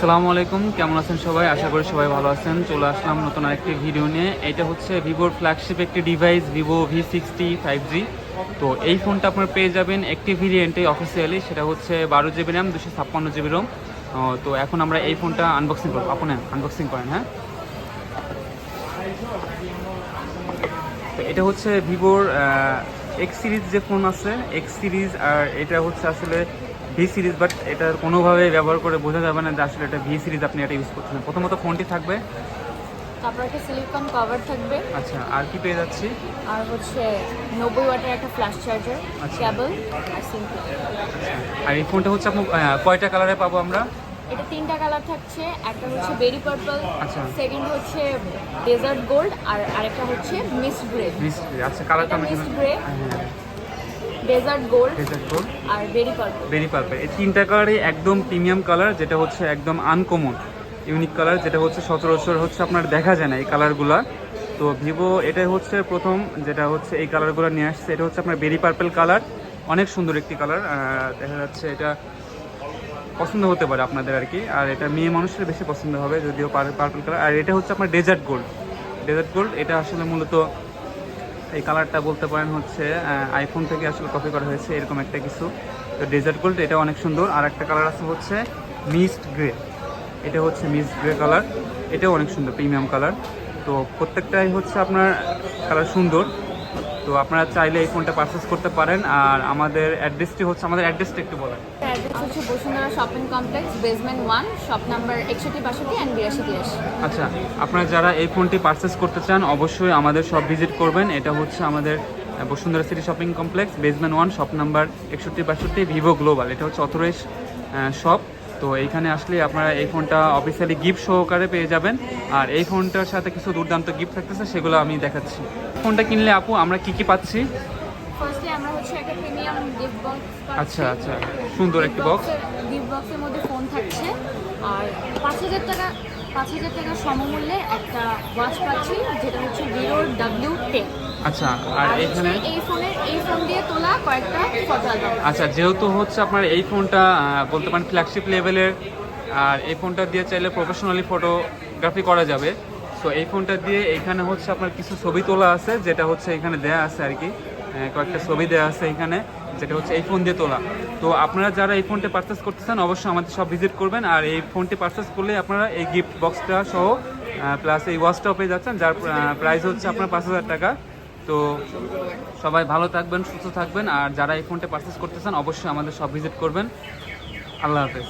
আসসালামু আলাইকুম, কেমন আছেন সবাই? আশা করি সবাই ভালো আছেন। চলে আসলাম নতুন আরেকটি ভিডিও নিয়ে। এটা হচ্ছে ভিভোর ফ্ল্যাগশিপ একটি device Vivo V sixty five G তো এই ফোনটা আপনার পেয়ে যাবেন একটি ভেরিয়েন্টে অফিসিয়ালি সেটা হচ্ছে বারো জিবি র্যাম দুশো ছাপ্পান্ন জিবি রোম তো এখন আমরা এই ফোনটা আনবক্সিং করব। আপনি আনবক্সিং করেন হ্যাঁ? তো এটা হচ্ছে ভিভোর এক্স সিরিজ যে ফোন আছে এক্স সিরিজ আর এটা হচ্ছে আসলে ভি সিরিজ বাট এটার কোনোভাবে ব্যবহার করে বোঝা যাবে না যে আসলে এটা ভি সিরিজ আপনি এটা ইউজ করছেন প্রথমত ফোনটি থাকবে। তারপর একটা সিলিকন কভার থাকবে। আচ্ছা আর কি পেয়ে যাচ্ছি? আর হচ্ছে নব্বই ওয়াটের একটা ফ্ল্যাশ চার্জার। কেবল আর সিম্পল আর এই ফোনটা হচ্ছে আপনি কয়টা কালারে পাবো আমরা? এটা তিনটা কালার থাকছে একটা হচ্ছে বেরি পার্পল আচ্ছা। সেকেন্ড হচ্ছে ডেজার্ট গোল্ড আর আরেকটা হচ্ছে মিস্ট গ্রে মিষ্টি আচ্ছা কালারটা mist grey desert gold desert gold আর বেরি পার্পল বেরি পারপেল এই তিনটা কালারই একদম প্রিমিয়াম কালার যেটা হচ্ছে একদম আনকমন ইউনিক কালার যেটা হচ্ছে সচরাচর হচ্ছে আপনার দেখা যায় না এই কালারগুলা তো ভিভো এটাই হচ্ছে প্রথম যেটা হচ্ছে এই কালারগুলো নিয়ে আসছে। এটা হচ্ছে আপনার বেরি পার্পেল কালার অনেক সুন্দর একটি কালার দেখা যাচ্ছে এটা পছন্দ হতে পারে আপনাদের আর কি। আর এটা মেয়ে মানুষের বেশি পছন্দ হবে যদিও পার্পল কালার আর এটা হচ্ছে আপনার ডেজার্ট গোল্ড ডেজার্ট গোল্ড এটা আসলে মূলত এই কালারটা বলতে পারেন হচ্ছে আইফোন থেকে আসলে কপি করা হয়েছে এরকম একটা কিছু। তো ডেজার্ট গোল্ড এটা অনেক সুন্দর। আর একটা কালার আছে হচ্ছে মিস্ট গ্রে এটা হচ্ছে মিস্ট গ্রে কালার এটাও অনেক সুন্দর প্রিমিয়াম কালার তো প্রত্যেকটাই হচ্ছে আপনার কালার সুন্দর। তো আপনারা চাইলে এই ফোনটা পারচেস করতে পারেন আর আমাদের অ্যাড্রেসটি হচ্ছে আমাদের অ্যাড্রেসটা একটু বলেন। অ্যাড্রেস হচ্ছে Bashundhara shopping complex basement one shop number একষট্টি বাষট্টি অ্যান্ড বিরাশি তিরাশি আচ্ছা আপনারা যারা এই ফোনটি পারচেস করতে চান অবশ্যই আমাদের সব ভিজিট করবেন। এটা হচ্ছে আমাদের Bashundhara city shopping complex basement one shop number একষট্টি বাষট্টি ভিভো গ্লোবাল এটা হচ্ছে অথরাইজ শপ তো এইখানে আসলে আপনারা এই ফোনটা অফিসিয়ালি গিফট সহকারে পেয়ে যাবেন। আর এই ফোনটার সাথে কিছু দুর্দান্ত গিফট থাকতেছে সেগুলো আমি দেখাচ্ছি। ফোনটা কিনলে আপু আমরা কি কি পাচ্ছি? আচ্ছা আচ্ছা। সুন্দর একটি বক্স গিফট বক্সের মধ্যে ফোন থাকছে। আর পাঁচ হাজার টাকা পাঁচ হাজার টাকার সমমূল্যে একটা ওয়াচ পাচ্ছি যেটা হচ্ছে ভিভোর ডাব্লিউ টেন আচ্ছা আর এখানে? এই ফোনের এই ফোন দিয়ে তোলা কয়েকটা ফটো অ্যালবাম আচ্ছা যেহেতু হচ্ছে আপনার এই ফোনটা বলতে পারেন ফ্ল্যাগশিপ লেভেলের আর এই ফোনটা দিয়ে চাইলে প্রফেশনালি ফটোগ্রাফি করা যাবে। সো এই ফোনটা দিয়ে এখানে হচ্ছে আপনার কিছু ছবি তোলা আছে যেটা হচ্ছে এখানে দেয়া আছে আর কি। কয়েকটা ছবি দেওয়া আছে এখানে। যেটা হচ্ছে এই ফোন দিয়ে তোলা। তো আপনারা যারা এই ফোনটা পারচেস করতে চান, অবশ্যই আমাদের সব ভিজিট করবেন। আর এই ফোনটি পারচেস করলে আপনারা এই গিফট বক্সটা সহ প্লাস এই ওয়াচটাও পেয়ে যাচ্ছেন, যার প্রাইস হচ্ছে আপনার পাঁচ হাজার টাকা। তো সবাই ভালো থাকবেন, সুস্থ থাকবেন। আর যারা এই ফোনটা পারচেস করতে চান, অবশ্যই আমাদের সব ভিজিট করবেন। আল্লাহ হাফেজ।